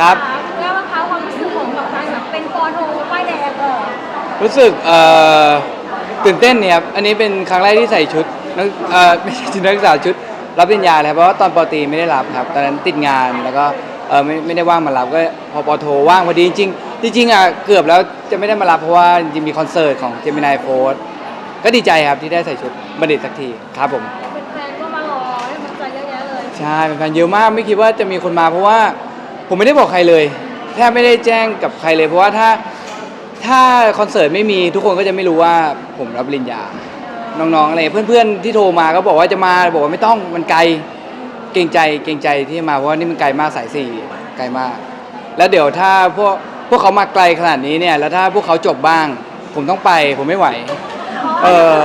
ครับ แล้วว่าคะความรู้สึกของกับการแบบเป็นปอโทป้ายแดงเออรู้สึกเอ่อตื่นเต้นเนี่ยครับอันนี้เป็นครั้งแรกที่ใส่ชุดนักเอ่อไม่ใช่ชุดนักศึกษาชุด รับปริญญาเลยครับเพราะว่าตอนปอตรีไม่ได้รับครับตอนนั้นติดงานแล้วก็เออไม่ไม่ได้ว่างมารับก็พอปอโทว่างพอดีจริงๆจริงๆอะเกือบแล้วจะไม่ได้มารับเพราะว่าจริงๆมีคอนเสิร์ตของเจมินายโฟร์ก็ดีใจครับที่ได้ใส่ชุดบัณฑิตสักทีครับผมแฟนๆก็มารอให้กำลังใจเยอะแยะเลย ใช่เป็นแฟนเยอะมากไม่คิดว่าจะมีคนมาเพราะว่า ผมไม่ได้บอกใครเลยแทบไม่ได้แจ้งกับใครเลย เพราะว่าถ้าถ้าคอนเสิร์ตไม่มีทุกคนก็จะไม่รู้ว่าผมรับปริญญา น้องๆอะไรเพื่อนๆที่โทรมาก็บอกว่าจะมาบอกว่าไม่ต้องมันไกลเกรงใจเกรงใจที่มาเพราะว่านี่มันไกลมากสายสี่ไกลมาก แล้วเดี๋ยวถ้าพวกพวกเขามาไกลขนาดนี้เนี่ยแล้วถ้าพวกเขาจบบ้าง ผมต้องไปผมไม่ไหว เออ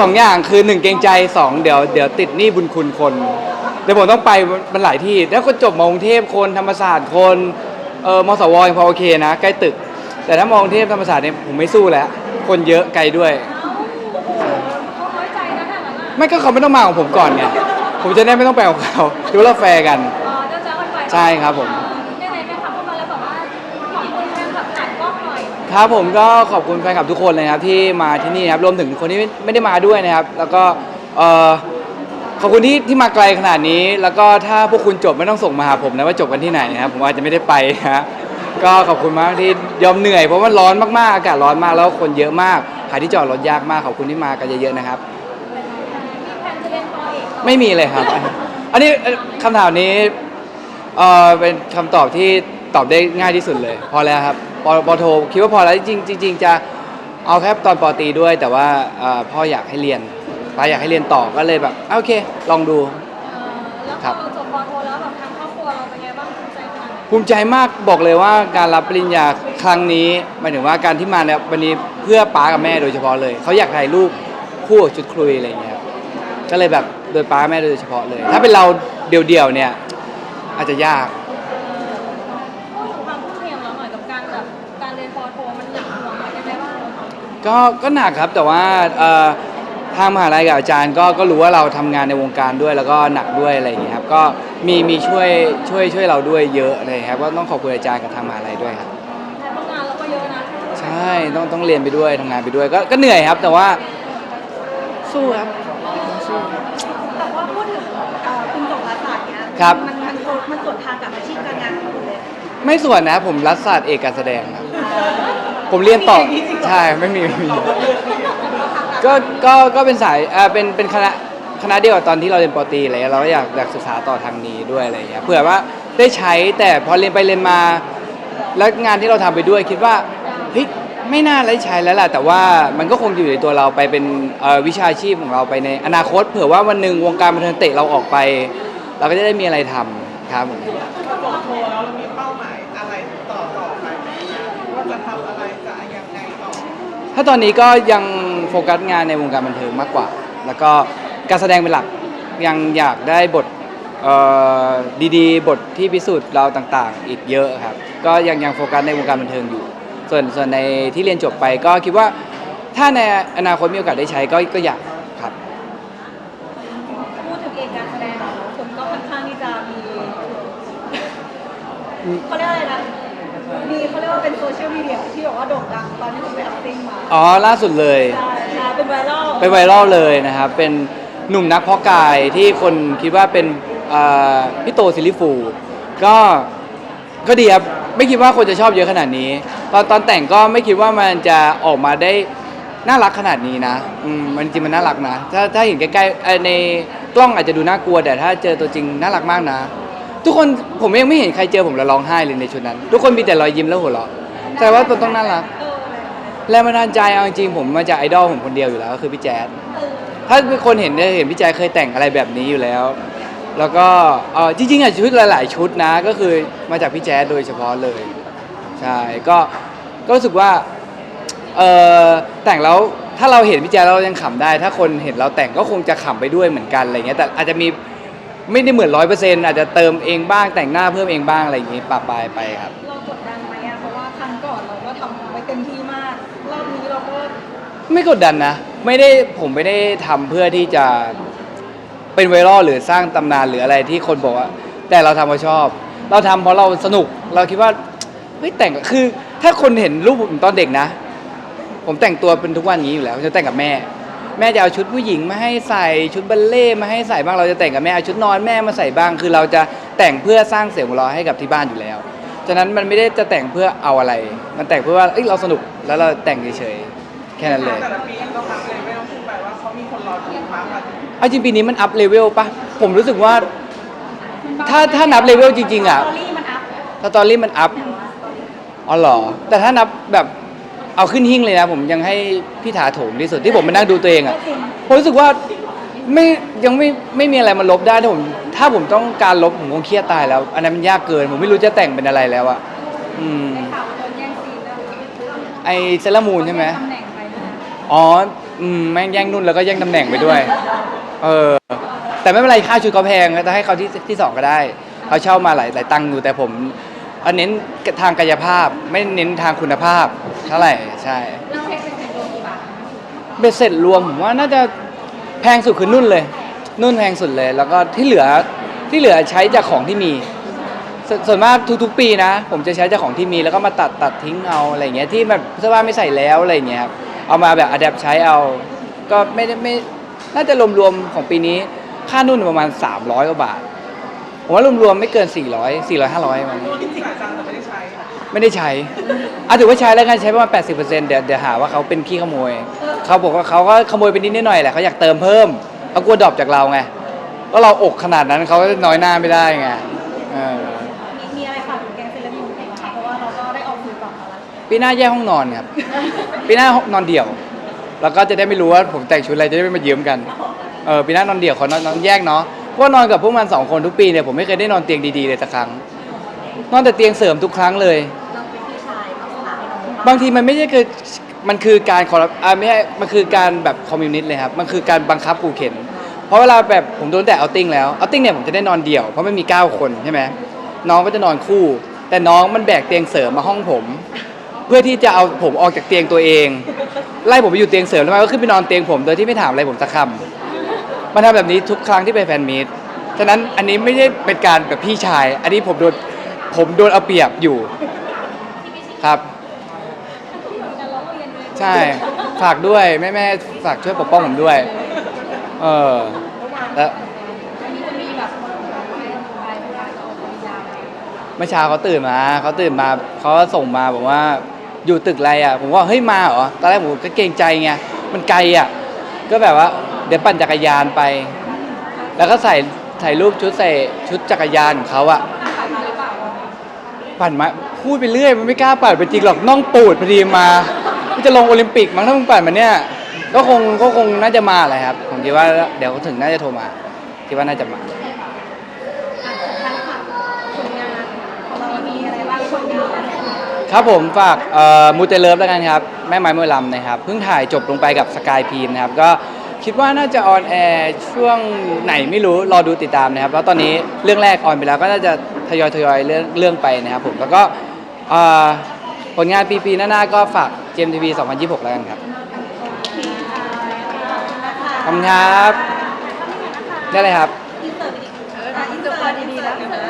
สองอย่างคือหนึ่งเกรงใจสองเดี๋ยวเดี๋ยวติดหนี้บุญคุณคน เดี๋ยวผมต้องไปมันหลายที่ แล้วก็จบมากรุงเทพคนธรรมศาสตร์คนเออมสวยังพอโอเคนะ ใกล้ตึก แต่ถ้ามากรุงเทพธรรมศาสตร์เนี่ยผมไม่สู้แล้ว คนเยอะไกลด้วย เขาน้อยใจนะถ้างั้นอะไม่ก็เขาไม่ต้องมาของผมก่อนไงผมจะได้ไม่ต้องไปของเขาดูว่าเราแฟร์กัน อ๋อเจ้าจ้ากันไปใช่ครับผม ในไหนๆแฟนคลับเข้ามาแล้วบอกว่าขอบคุณแฟนคลับจัดกล้องหน่อยครับผมก็ขอบคุณแฟนคลับทุกคนเลยนะครับที่มาที่นี่นะครับรวมถึงคนที่ไม่ได้มาด้วยนะครับ แล้วก็เอ่อ ขอบคุณที่ที่มาไกลขนาดนี้ แล้วก็ถ้าพวกคุณจบไม่ต้องส่งมาหาผมนะว่าจบกันที่ไหนนะครับผมอาจจะไม่ได้ไปนะฮะก็ขอบคุณมากที่ยอมเหนื่อยเพราะว่าร้อนมากๆอากาศร้อนมากแล้วคนเยอะมากหาที่จอดรถยากมากขอบคุณที่มากันเยอะๆนะครับมีแผนจะเรียนปอเอกต่อไม่มีเลยครับ อันนี้คำถามนี้เออเป็นคำตอบที่ตอบได้ง่ายที่สุดเลย พอแล้วครับปปโทคิดว่าพอแล้วจริงๆจริงๆจะเอาแค่ตอนปอตรีด้วย แต่ว่าเอ่อพ่ออยากให้เรียน ป้าอยากให้เรียนต่อก็เลยแบบอะโอเค ลองดูเออแล้วพครัอบเราจบปอโทแล้วแบบทางครอบครัวเราเป็นไงบ้างภูมิใจขนาดไหนภูมิใจมากบอกเลยว่าการรับปริญญาครั้งนี้หมายถึงว่าการที่มาเนี่ยวันนี้เพื่อป้ากับแม่โดยเฉพาะเลย เขาอยากถ่ายรูปคู่กับชุดคุยอะไรอย่างเงี้ยครับก็เลยแบบโดยป้ากับแม่โดยเฉพาะเลย ถ้าเป็นเราเดี่ยวๆเนี่ยอาจจะยาก พูดถึงความทุ่มเทของเราหน่อยกับการแบบการเรียนปอโทมันหนักหน่วงอะไรยังไงบ้างก็ก็หนักครับแต่ว่าเอ่อ ทางมหาลัยกับอาจารย์ก็ก็รู้ว่าเราทำงานในวงการด้วยแล้วก็หนักด้วยอะไรอย่างเงี้ยครับก็มีมีช่วยช่วยช่วยเราด้วยเยอะเลยครับก็ต้องขอบคุณอาจารย์กับทางมหาลัยด้วยครับ แต่พวกงานเราก็เยอะนะใช่ต้องต้องเรียนไปด้วยทำงานไปด้วยก็ก็เหนื่อยครับ แต่ว่าสู้ครับสู้แต่ว่าพูดถึงเอ่อคุณจบรัฐศาสตร์เนี้ยครับ มันมันมันสวนทางกับอาชีพการงานของคุณเลยไม่ส่วนนะครับผมรัฐศาสตร์เอกการแสดงครับ ผมเรียนต่อใช่ไม่มีไม่มี ก็ก็ก็เป็นสายเอ่อเป็นเป็นคณะคณะเดียวกับตอนที่เราเรียนปอตรีอะไรเงี้ยเราก็อยากอยากศึกษาต่อทางนี้ด้วยอะไรอย่างเงี้ยเผื่อว่าได้ใช้แต่พอเรียนไปเรียนมา แล้วงานที่เราทำไปด้วยคิดว่าเฮ้ยไม่น่าได้ใช้แล้วแหละแต่ว่ามันก็คงอยู่ในตัวเราไปเป็นเอ่อวิชาชีพของเราไปในอนาคต เผื่อว่าวันหนึ่งวงการบันเทิงเตะเราออกไป เราก็จะได้มีอะไรทำครับผม ถ้าบอกโทรแล้วเรามีเป้าหมายอะไรต่อต่อไปไหมว่าจะทำอะไรจะยังไงต่อ ถ้าตอนนี้ก็ยัง โฟกัสงานในวงการบันเทิงมากกว่า แล้วก็การแสดงเป็นหลักยังอยากได้บทเอ่อดีๆ บทที่พิสูจน์เราต่างๆ อีกเยอะครับ ก็ยังยังโฟกัสในวงการบันเทิงอยู่ ส่วนส่วนในที่เรียนจบไปก็คิดว่าถ้าในอนาคตมีโอกาสได้ใช้ก็ก็อยากครับ พูดถึงเอกการแสดงของเราคนก็ค่อนข้างที่จะมีเขาเรียกอะไรนะมีเขาเรียกว่าเป็นโซเชียลมีเดียที่บอกว่าโด่งดังตอนที่คุณไปอัพติ้งมา อ๋อล่าสุดเลย ใช่ใช่ เป็นไวรัลเป็นไวรัลเลยนะครับ เป็นหนุ่มนักเพาะกายที่คนคิดว่าเป็นอ่อพี่โตซิลิฟูก็ก็ดีครับไม่คิดว่าคนจะชอบเยอะขนาดนี้ ตอนตอนแต่งก็ไม่คิดว่ามันจะออกมาได้น่ารักขนาดนี้นะอืมมันจริงมันน่ารักนะ ถ้าถ้าเห็นใกล้ๆเอ่อในกล้องอาจจะดูน่ากลัว แต่ถ้าเจอตัวจริงน่ารักมากนะ ทุกคนผมยังไม่เห็นใครเจอผมแล้วร้องไห้เลยในชุดนั้น ทุกคนมีแต่รอยยิ้มแล้วหัวเราะแต่ว่ามันต้องน่ารัก แรงบันดาลใจเอาจริงๆผมมาจากไอดอลผมคนเดียวอยู่แล้วก็คือพี่แจ๊ดถ้าเป็นคนเห็นจะเห็นพี่แจ๊ดเคยแต่งอะไรแบบนี้อยู่แล้ว แล้วก็เออจริงๆอะชุดหลาย ๆ ชุดนะก็คือมาจากพี่แจ๊ดโดยเฉพาะเลยใช่ก็ก็รู้สึกว่าเออแต่งแล้วถ้าเราเห็นพี่แจ๊ดเรายังขำได้ ถ้าคนเห็นเราแต่งก็คงจะขำไปด้วยเหมือนกันอะไรเงี้ยแต่อาจจะมีไม่ได้เหมือนร้อยเปอร์เซ็นต์อาจจะเติมเองบ้างแต่งหน้าเพิ่มเองบ้างอะไรอย่างงี้ปะปายไปครับ เรากดดันไหม ไม่กดดันนะ ไม่ได้ผมไม่ได้ทำเพื่อที่จะเป็นไวรัลหรือสร้างตำนานหรืออะไรที่คนบอกว่าแต่เราทำเพราะชอบ เราทำเพราะเราสนุกเราคิดว่าเฮ้ยแต่งคือ ถ้าคนเห็นรูปผมตอนเด็กนะ ผมแต่งตัวเป็นทุกวันนี้อยู่แล้วจะแต่งกับแม่ แม่จะเอาชุดผู้หญิงมาให้ใส่ชุดบัลเล่ต์มาให้ใส่บ้างเราจะแต่งกับแม่เอาชุดนอนแม่มาใส่บ้าง คือเราจะแต่งเพื่อสร้างเสียงหัวเราะให้กับที่บ้านอยู่แล้วฉะนั้นมันไม่ได้จะแต่งเพื่อเอาอะไร มันแต่งเพื่อว่าเอ้ยเราสนุกแล้วเราแต่งเฉยๆ แค่นั้นเลย แต่ละปีต้องรับเลยไม่ต้องพูดไปว่าเขามีคนรอดูมากกว่าเอาจริงปีนี้มันอัพเลเวลปะผมรู้สึกว่า ถ้าถ้านับเลเวลจริงๆอะ สตอรี่มันอัพสตอรี่มันอัพ อ๋อเหรอ แต่ถ้านับแบบเอาขึ้นหิ้งเลยนะ ผมยังให้พี่ถาโถมที่สุดที่ผมมานั่งดูตัวเองอะผมรู้สึกว่าไม่ยังไม่ไม่มีอะไรมาลบได้ถ้าผมถ้าผมต้องการลบผมคงเครียดตายแล้ว อันนั้นมันยากเกิน ผมไม่รู้จะแต่งเป็นอะไรแล้วอะอืมข่าวโดนแย่งซีนแล้วไอเซรามูนใช่ไหม ตำแหน่งไปด้วยนะ อ๋ออืมแม่งแย่งนุ่นแล้วก็แย่งตำแหน่งไปด้วย เออ แต่ไม่เป็นไรค่าชุดเขาแพงแต่ให้เขาที่ที่สองก็ได้เขาเช่ามาหลายหลายตังค์อยู่แต่ผมเอาเน้นทางกายภาพไม่เน้นทางคุณภาพเท่าไหร่ใช่เราเช็คเป็นรวมกี่บาทเบ็ดเสร็จรวมผมว่าน่าจะแพงสุดคือนุ่นเลย นุ่นแพงสุดเลย แล้วก็ที่เหลือที่เหลือใช้จากของที่มีสส่วนมากทุกๆ ปีนะ ผมจะใช้จากของที่มีแล้วก็มาตัดตัดทิ้งเอาอะไรเงี้ยที่แบบเสื้อผ้าไม่ใส่แล้วอะไรเงี้ยครับ เอามาแบบอัดแอปใช้เอา ก็ไม่ได้ไม่น่าจะรวมๆของปีนี้ค่านุ่นประมาณ 300กว่าบาท ผมว่ารวมๆไม่เกิน 400 400 500มันที่สายจังแต่ไม่ได้ใช้ไม่ได้ใช้อะถือว่าใช้แล้วกันใช้ประมาณ 80%เดี๋ยวเดี๋ยวหาว่าเขาเป็นขี้ขโมย เขาบอกว่าเขาก็ขโมยไปนิดหน่อยแหละเขาอยากเติมเพิ่มเขากลัวดรอปจากเราไงก็เราอกขนาดนั้นเขาก็น้อยหน้าไม่ได้ไงเออ ปีหน้าแยกห้องนอนครับปีหน้านอนเดี่ยว แล้วก็จะได้ไม่รู้ว่าผมแต่งชุดอะไรจะได้ไม่มายืมกันเออปีหน้านอนเดี่ยวขอนอนนอนแยกเนาะเพราะนอนกับพวกมันสองคนทุกปีเนี่ยผมไม่เคยได้นอนเตียงดีๆเลยสักครั้ง นอนแต่เตียงเสริมทุกครั้งเลย เราเป็นพี่ชายลักษณะให้น้องบางทีมันไม่ใช่คือมันคือการคอร์อ่าไม่ใช่มันคือการแบบคอมมิวนิสต์เลยครับ มันคือการบังคับขู่เข็น เพราะเวลาแบบผมโดนแต่เอาติ้งแล้วเอาติ้งเนี่ยผมจะได้นอนเดี่ยวเพราะมันมี 9 คนใช่ไหมน้องก็จะนอนคู่ แต่น้องมันแบกเตียงเสริมมาห้องผม เพื่อที่จะเอาผมออกจากเตียงตัวเอง ไล่ผมไปอยู่เตียงเสริมแล้วมันก็ขึ้นไปนอนเตียงผมโดยที่ไม่ถามอะไรผมสักคำมันทำแบบนี้ทุกครั้งที่ไปแฟนมีตฉะนั้นอันนี้ไม่ได้เป็นการแบบพี่ชาย อันนี้ผมโดนผมโดนเอาเปรียบอยู่ครับใช่ฝากด้วยแม่แม่ฝากช่วยปกป้องผมด้วย เออแล้วแมเมื่อเช้าเขาตื่นมาเขาตื่นมาเขาส่งมาบอกว่า อยู่ตึกอะไรอะผมว่าเฮ้ยมาเหรอตอนแรกผมก็เกรงใจไงมันไกลอะก็แบบว่าเดี๋ยวปั่นจักรยานไป แล้วก็ใส่ถ่ายรูปชุดใส่ชุดจักรยานของเขาอะผ่นมาหรือเปล่าปั่นมาพูดไปเรื่อยมันไม่กล้าปั่นไปจริงหรอกน่องปูดพอดีมาจะลงโอลิมปิกมั้งถ้ามึงปั่นมาเนี่ยก็คงก็คงน่าจะมาแหละครับผมคิดว่าเดี๋ยวถึงน่าจะโทรมาคิดว่าน่าจะมา อะทั้งค่ะผลงานของเรามีอะไรบ้างผลงาน ครับผมฝากมูเตเลิฟแล้วกันครับ แม่ไม้มวยลำนะครับ เพิ่งถ่ายจบลงไปกับสกายพีนนะครับ ก็คิดว่าน่าจะออนแอร์ช่วงไหนไม่รู้ รอดูติดตามนะครับ แล้วตอนนี้เรื่องแรกออนไปแล้วก็น่าจะทยอยทยอยเรื่องเรื่องไปนะครับผมแล้วก็ผลงานปีปีหน้าๆก็ฝาก GMTV 2026 แล้วกันครับขอบคุณครับได้เลยครับอินเตอร์ดีๆอินเตอร์ดีๆนะ